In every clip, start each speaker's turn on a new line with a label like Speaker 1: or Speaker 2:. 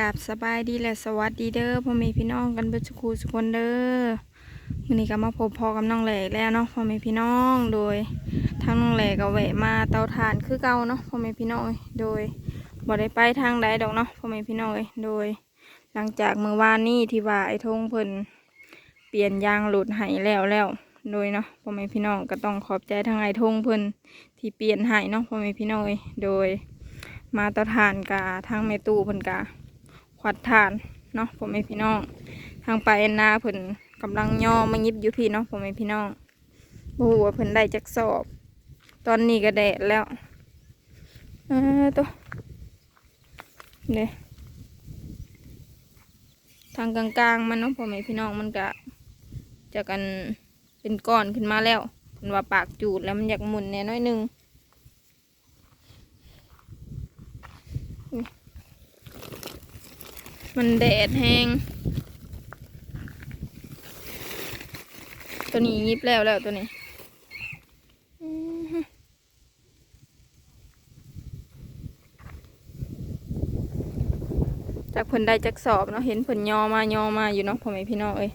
Speaker 1: กราบสบายดีและสวัสดีเด้อพ่อแม่พี่น้องกันเบิดสุขสุกคนเด้อมื้อนี้ก็มาพบพอกับน้องแหลกแล้วเนาะพ่อแม่พี่น้องโดยทางน้องแหลกก็แวะมาเตาถ่านคือเก่าเนาะพ่อแม่พี่น้องเอ้ยโดยบ่ได้ไปทางใดดอกเนาะพ่อแม่พี่น้องเอ้ยโดย หลังจากเมื่อวานนี้ที่ว่าไอ้ทงเพิ่นเปลี่ยนยางหลุดให้แล้วแล้วโดยเนาะพ่อแม่พี่น้องก็ต้องขอบใจทางไอ้ทงเพิ่นที่เปลี่ยนให้เนาะพ่อแม่พี่น้องเอ้ยโดย มาเตาถ่านกาทางแม่ตู้เพิ่นกา วัดถ่านเนาะพ่อแม่พี่น้อง ทางไปนาเพิ่นกำลังย่อมายิบอยู่พี่เนาะพ่อแม่พี่น้องบูว่าเพิ่นได้จักสอบ ตอนนี้ก็แดดแล้วเออตัวเด้ทางกลางๆมันเนาะพ่อแม่พี่น้องมันก็จะกันเป็นก้อนขึ้นมาแล้วเพิ่นว่าปากจูดแล้วมันอยากหมุนแน่น้อยนึง มันแดดแห้ง ตัวนี้ยิบแล้วแล้วตัวนี้จากเพิ่นได้จักสอบเนาะเห็นเพิ่นยอมายอมาอยู่เนาะพ่อแม่พี่น้องเอ้ย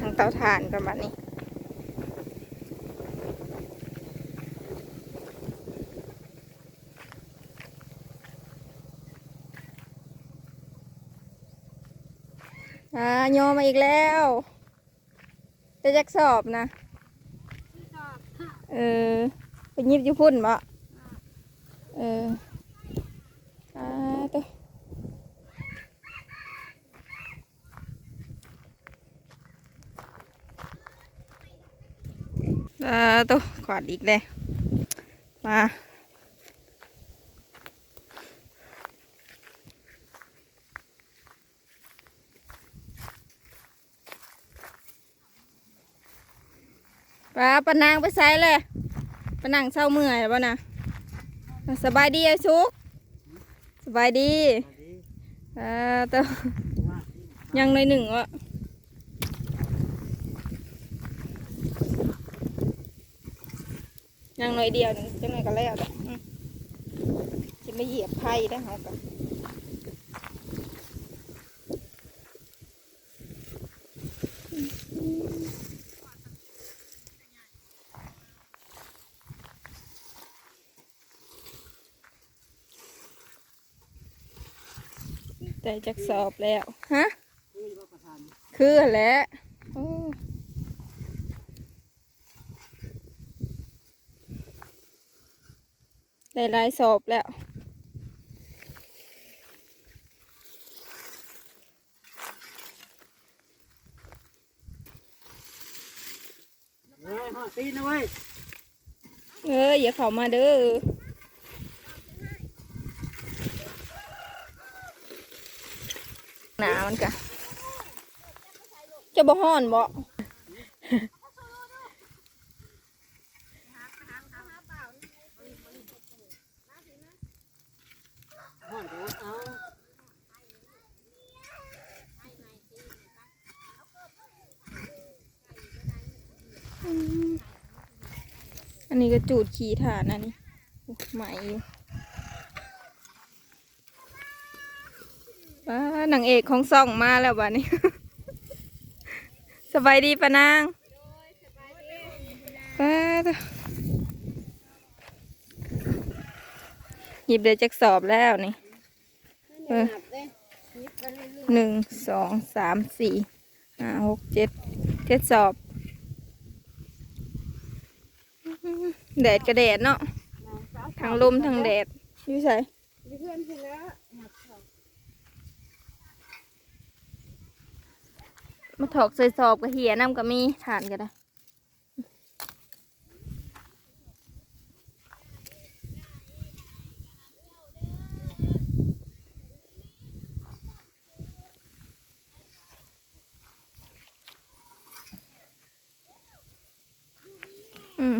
Speaker 1: ทางเตาถ่านกันบัดนี้อ่าโยมาอีกแล้ว จะจักสอบนะ เออ ไปยิบอยู่พุ่นบ่เอออ่าตัว อ่าตัวขวาดอีกเลยมาปลาปนางไปใส่เลยปนางเศร้าเมื่อยแล้วนะสบายดีไอ้ชุกสบายดีอ่าตัวยังในอยหนึ่งวะ ยังหน่อยเดียวหนึงจังหน่อยก็แล้วดอกอืมจะไม่เหยียบไผ่ได้เขาก็แต่จักสอบแล้ว ฮะ คือแหล้วโอ้ได้ หลายสอบแล้ว
Speaker 2: เฮ้ยหอดตีนนะเว้ย
Speaker 1: เอออย่าเข้ามาเด้อหนามันกะจะบ่ฮ้อนบ่
Speaker 2: หอดก็เอา
Speaker 1: อันนี้ก็ จูดขี่ฐานอันนี้โอ้ใหม่อยู่ว้านางเอกของซ่องมาแล้วบ้านี้ สบายดีปะนางป้าหยิบเดือจักสอบแล้วนี่หนึ่งสองสามสี่ห้าหกเจ็ดเจ็ดสอบ แดดกระแดดเนาะทางลมทางแดดอยู่ใส่มาถอกใส่สอบกับเหียน้ำก็มีฐานก็ได้อืม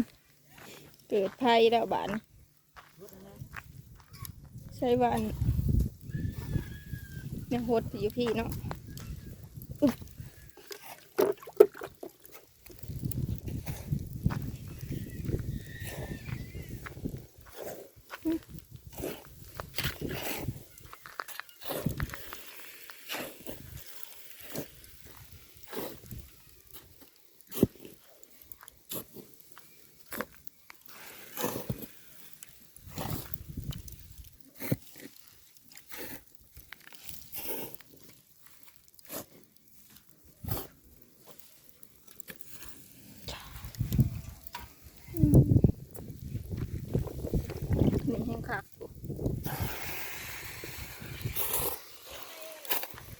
Speaker 1: เกิดไพ่แล้วบานใช่วันยังหดอยู่พี่เนาะ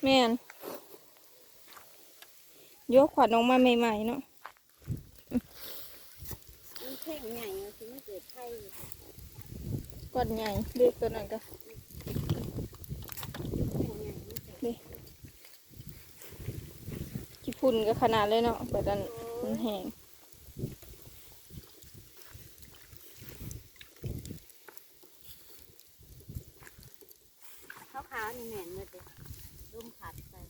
Speaker 1: แม่นยกขวัญออกมาใหม่ๆเนาะ
Speaker 3: มันเพ่งใหญ่มันคือมันเกิดไข้
Speaker 1: ก้อนใหญ่เล็กตัวนั้นก็
Speaker 3: เพ่
Speaker 1: ขี้พุ่นก็ขนาดเลยเนาะเปิดอันมันแห้ง
Speaker 3: ขาวๆนี่แม่นเลยเด้ร่มผัดใส่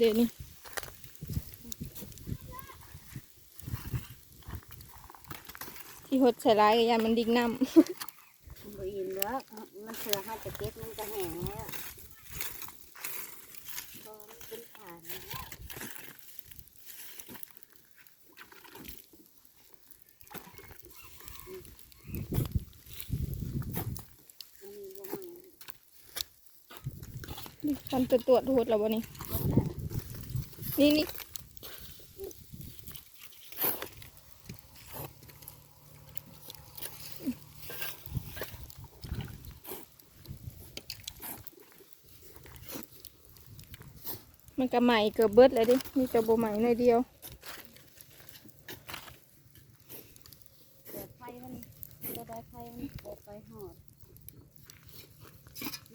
Speaker 1: เดี๋ยวนี้ที่หดใส่ร้ายกับยานมันดิกน้
Speaker 3: มันบ่อินแล้วมันเสือห้าจะเก็บมันก็แห้งแล้วพอมันเป็นฐานอันนี้บ่มันำ
Speaker 1: ทำตัวตรวจหดแล้วบ่นี่นี่ นี่มันก็ใหม่เกือบเบิดเลยดิ มีแต่บ่ใหม่หน่อยเดียว
Speaker 3: เปิดไฟมันจะได้ไฟมันเปิดไฟหอด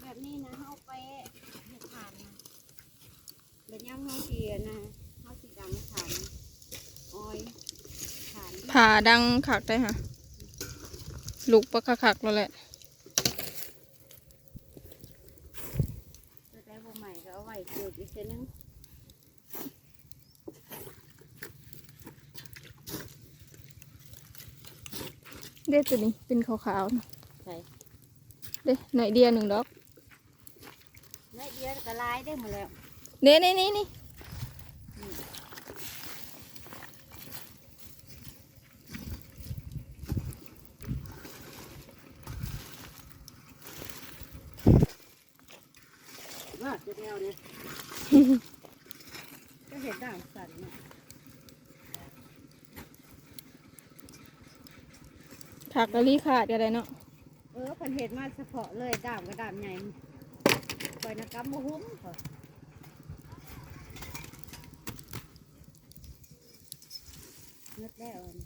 Speaker 3: แบบนี้นะเขาไปเห็ดถ่านนะ บบย่ำเขาเสียนะเขาสีดังถ่านออยถ่าน
Speaker 1: ผ่าดังขักได้ค่ะลูกปะคักๆแล้วแหละ
Speaker 3: จะได้บ่ใหม่ก็เอาไว้เกิดอีกเส้นนึง
Speaker 1: เด็ดตัวนี้เป็นขาวๆนะ
Speaker 3: ใส่
Speaker 1: เด้หน่อยเดียวหนึ่งดอก
Speaker 3: เนื้อเดียวก็ลายได้หมดแล้ว
Speaker 1: เด้นี่นี่นี่
Speaker 2: ว่าจะแนวเนี่ย
Speaker 3: ก็เห็ดด่างสั่นเนาะ
Speaker 1: ถักกะลี่ขาดก็ได้เนาะ
Speaker 3: เออเพันเห็ดมาเฉพาะเลยด่างก็ด่างใหญ่ปล่อยนักกำมะหุ้มก่อ นนึกแล้วอัน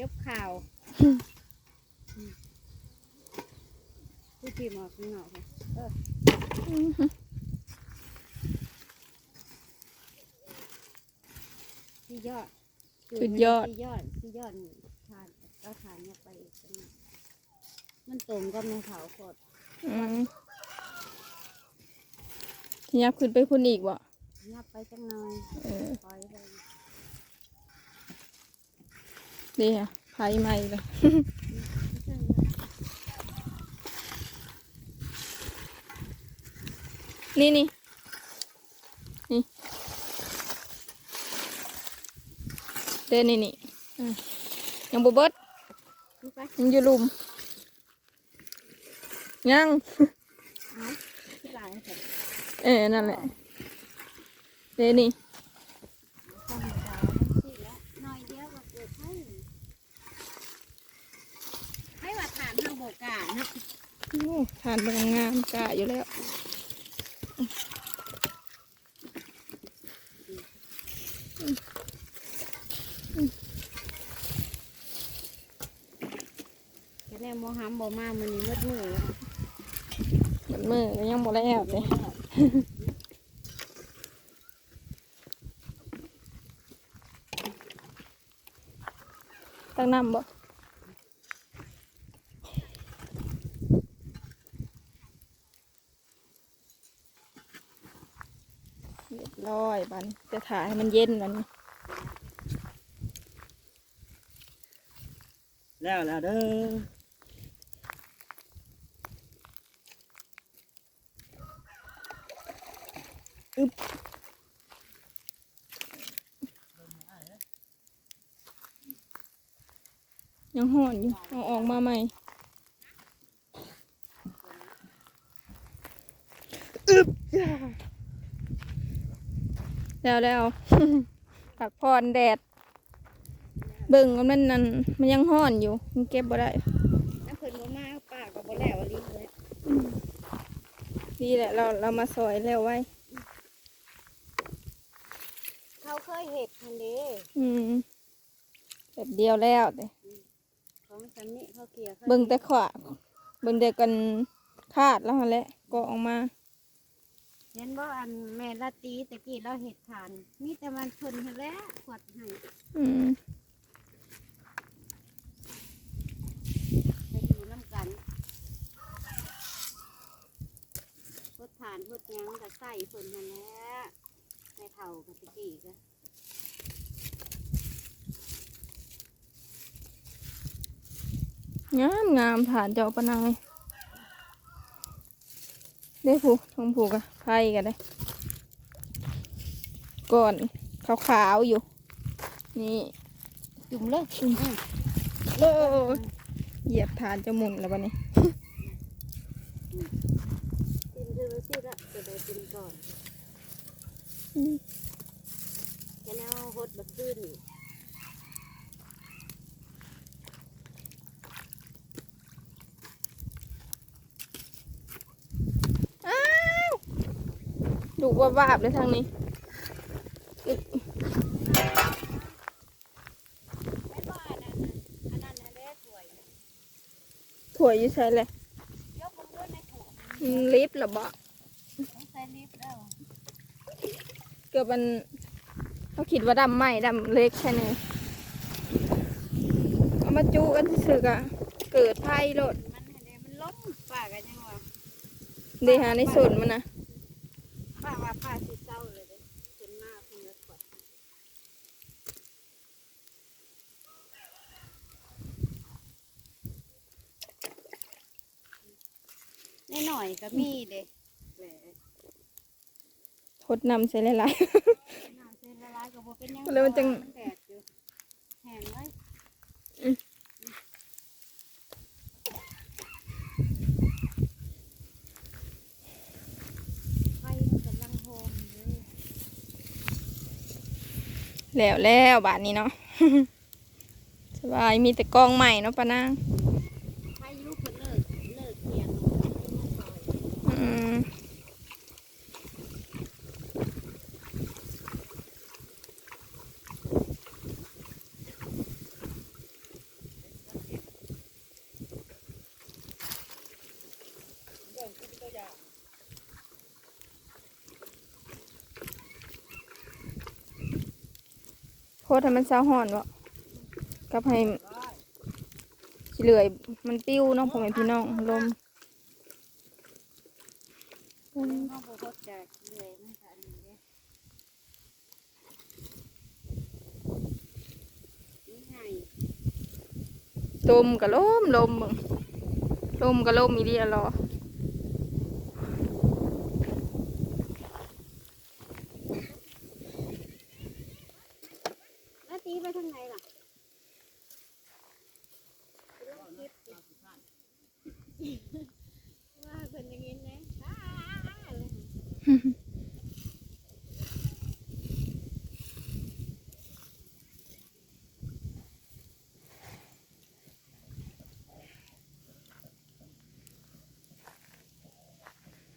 Speaker 3: ยกข่าวผู้ทีมออกข้างนอกค่ะเออ
Speaker 1: อื้อหือ
Speaker 3: ที่ยอด
Speaker 1: สุดยอด
Speaker 3: ที่ยอดที่ยอดนี่ทานก็ทานเนี่ยไปอีกสักหน่อยมันตรงกับในเขาโคตร
Speaker 1: อืมที่ยับขึ้นไปพุ่นอีกบ่
Speaker 3: ยับไปจังหน่อย
Speaker 1: เออ
Speaker 3: ปล่อยไป
Speaker 1: ดีค่ะไผ่ใหม่เลยนี่นี่นี่เด้นี่นี่อืมยังบ่เบิด
Speaker 3: ดูไป
Speaker 1: ยังอยู่หลุมยัง
Speaker 3: เอาที่หลายเถอะ
Speaker 1: เออนั่นแหละเด้นี่
Speaker 3: ข้าวเหนียวดาวสิแล้วหน่อยเดียวก็เกิดให้ให้ว่า ฐานางโบกานะ
Speaker 1: โอ้ทานบางงามกะอยู่แล้ว
Speaker 3: แค่แน่โมฮัมบ่มามันนี่มืดมือ
Speaker 1: มือนมือยังบ่แล้วเลยตั้งน้ำบ่เรียบร้อยบัดนจะ ถ่ายให้มันเย็นบัน
Speaker 2: แล้วแล้วเด้อ
Speaker 1: ยังห่อนอยู่เอาออกมาใหม่อึบ แล้วแล้วผักพรแดด เบิ่งว่ามันนั่นมันยังห่อนอยู่ มันเก็บบ่ได้
Speaker 3: น้ำเพิ่นบ่มาป้าก็บ่แล้วลิ้นเลย
Speaker 1: ดีพี่แหละเราเรามาซอยแล้วไว้
Speaker 3: เขาเคยเห็ดคันเด้
Speaker 1: อืมแบบเดียวแล้วแต่
Speaker 3: ของสันนี่เขาเกลี่ย
Speaker 1: เบิ่งแต่ขวาเบิ่งแต่กันคาดแล้วหั่นแหละก็ออกมา
Speaker 3: เห็นบ่อันแม่ละตีตะกี้เราเห็ดทานมีแต่มันทนให้แล้วขวดให้
Speaker 1: อืม
Speaker 3: ไปอยู่น้ำกันพดทานพดหยังก็ใส่ฝนให้แล้วในเท่ากับตะกี้ก็
Speaker 1: งามงามฐานเจ้าปะนาย ได้ผูกทงผูกอะไพ่กันได้ ก่อนขาวๆอยู่ นี่
Speaker 3: จุ่มเลยจุ่มอะ
Speaker 1: โอ้ยเหยียบฐานจะหมุนแล้วบันนี้
Speaker 3: กินคือสิละจะได้กินก่อน
Speaker 1: อืม
Speaker 3: แค่แนวหดแบบขึ้น
Speaker 1: อ้าว ดูว่าบาบเลยทางนี้อึ๊ก
Speaker 3: ไม่ว่าอันนั้นน่ะอันนั้นน่ะเด้สวยนะ
Speaker 1: ถั่วอยู่ใช่เลย
Speaker 3: ยกมือด้วยในถุง
Speaker 1: อืมลิฟต์เหรอบ่
Speaker 3: ต้องใส่ลิฟต์แล้ว
Speaker 1: เกือบมันเขาคิดว่าดำไหมดำเล็กแค่นี้เอามาจูกันสึกอะเกิดไพ่โลด
Speaker 3: มันให้เด้มันล้มป้ากันยังว่า
Speaker 1: เดีหาในส่วนมันนะ
Speaker 3: ป้าว่าป้าสิเศร้าเลยเด้เป็นมากคุณเลยขวดนิดหน่อยก็มีเด้แหละ
Speaker 1: พดนำใส่หลาย
Speaker 3: น้ำเส้นละลายก็บ่เป็นหยัง
Speaker 1: แล้วมันจัง
Speaker 3: เพราะว่าแดดอยู่แห้งไว้
Speaker 1: อืม
Speaker 3: ไฟมันกำลังโฮมเลย
Speaker 1: ๆ แล้วแล้วบาทนี้เนาะสบายมีแต่กองใหม่เนาะปะนาง
Speaker 3: ไฟลูกคนเลิกเลิกเทียนมาซอย
Speaker 1: อืม โคตรให้มันเศร้าห่อนวะกับให้ขี้เหลื่อยมันปิ้วเนาะพ่อแม่พี่น้องลม
Speaker 3: ห้องโบกจะเหนื่อยมันก็อันนี้เด้นี่ไง
Speaker 1: ลมกับลมลมมึงลมกับลมอีเดียรอ
Speaker 3: แล้ว ตีไปทางไหนล่ะลองคิดดิว่าเป็นอย่างนี้นะอ้าเลย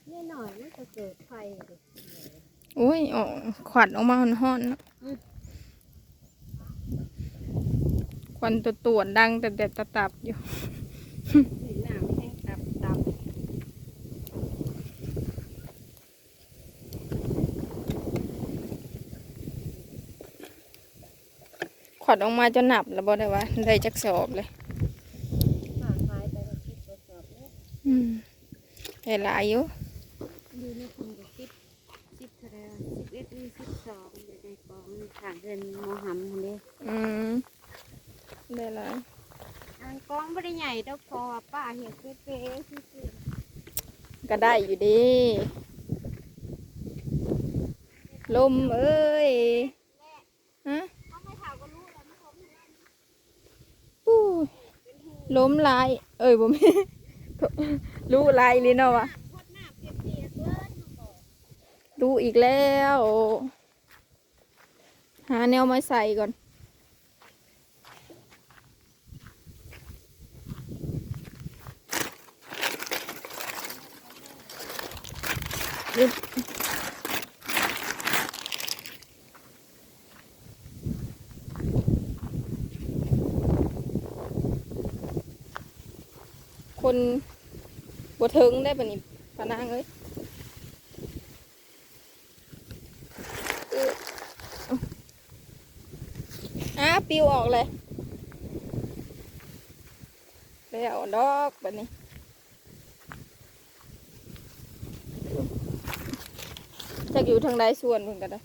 Speaker 3: นี่หน่อยมันจะเกิดไฟดิ
Speaker 1: โอ้ยออกขวัญออกมาห่อนๆเนาะ
Speaker 3: อืม
Speaker 1: ควันตัวตวนดังแต่แต่ตะตับอยู่
Speaker 3: สีหนามแห้งตับตับ
Speaker 1: ขวัญออกมาจนหนับแล้วบ่ได้ว่าได้จักสอบเลย
Speaker 3: ฝากไฟไปกับคิดตรวจสอบเนี่ย
Speaker 1: อืมได้หลายอยู่
Speaker 3: อยู่ในกลุ่มกับสิบสิบเท่าไหรวะสิบเอ็ดหรือสิบสองอยู่ในกองทางเดินมอหำคนนี้
Speaker 1: อืม ได้หลาย
Speaker 3: อันกองไม่ได้ใหญ่ดอกพอป้าเห็นเป๊ะๆซื่อ
Speaker 1: ก็ได้อยู่ดีลมเอ้ยฮะ
Speaker 3: ๆเขาไม่ถามก็รู้แล้วไม่ผมเห็นแล้ว
Speaker 1: อู้ยล้มลาย เอ้ยบ่มีรู้ลายเลยเนาะวะ
Speaker 3: พดหน้าเปียกๆเลยน้องบอก
Speaker 1: รู้อีกแล้ว หาแนวมาใส่ก่อน ถึงได้ปะนี่ปานางเอ้ยอึบอะปิวออกเลยแล้วดอกบัดนี้จากอยู่ทางใดส่วนเพิ่นกันนะ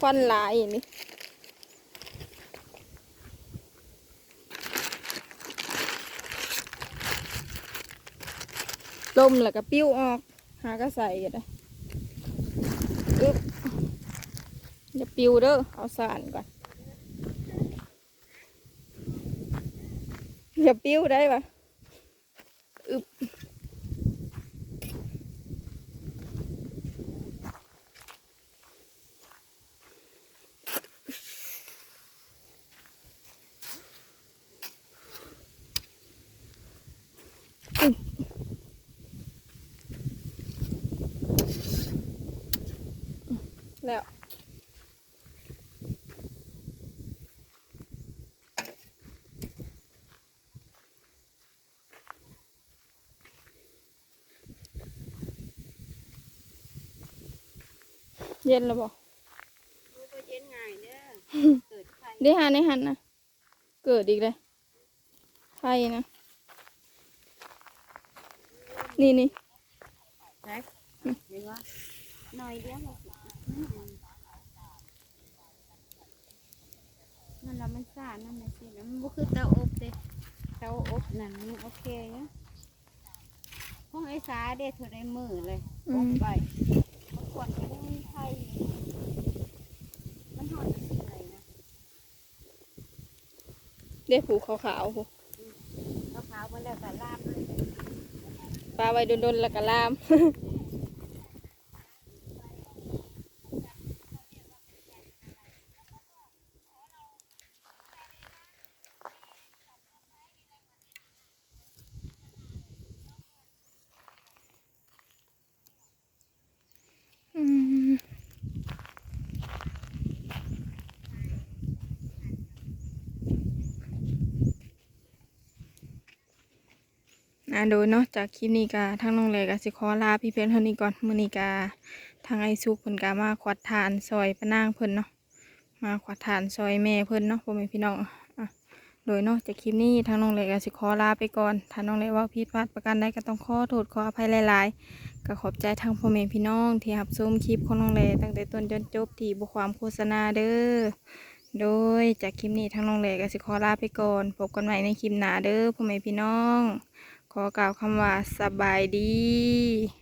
Speaker 1: ควันหลายอย่างนี้้มแล้วก็ปิ้วออก หาก็ใส่กันนะอึ๊บอย่าปิ้วเด้อเอาสานก่อนอย่าปิ้วได้ปะอึบ เย็นแล้วบอก
Speaker 3: รู้ตัวเย็นง่ายเด้อเกิดไฟ
Speaker 1: ได้หันได้หันนะเกิดอีกเลยไฟนะ นี่นี่
Speaker 3: แท็กเห็นว่าหน่อยเดียวเราสินั่นละมันซ่านั่นน่ะสิแล้วมันบ่คือเตาอบเด้เตาอบนั่นมันโอเคนะห้องไอ้สาเด้เท่าได้มือเลย
Speaker 1: อื
Speaker 3: อบ
Speaker 1: ม
Speaker 3: ไป มันควรจะไม่มีไฟมันหอดสิเลยนะ
Speaker 1: ได้ผูขาวๆผู
Speaker 3: มะพร้าวมันแล้วก็ลาบเลย
Speaker 1: ปลาไว้โดนๆแล้วก็ลาม โดยเนาะจากคลิปนี้กาทางน้องเลยกาสิขอลาพี่เพื่อนเท่านี้ก่อนมือนี้กาทางไอซุกเพิ่นกามาขวัดทานซอยพะนางเพิ่นเนาะมาขวัดทานซอยแม่เพิ่นเนาะพ่อแม่พี่น้องอะโดยเนาะจากคลิปนี้ทางน้องเลยกาสิขอลาไปก่อนถ้าน้องเลยว่าผิดพลาดประการใดก็ต้องขอโทษขออภัยหลายๆก็ขอบใจทางพ่อแม่พี่น้อง ที่รับชมคลิปของน้องแลตั้งแต่ต้นจนจบที่บุความโฆษณาเด้อโดยจากคลิปนี้ทางน้องแลก็สิขอลาไปก่อนพบกันใหม่ในคลิปหน้าเด้อพ่อแม่พี่น้อง ขอกล่าวคำว่าสบายดี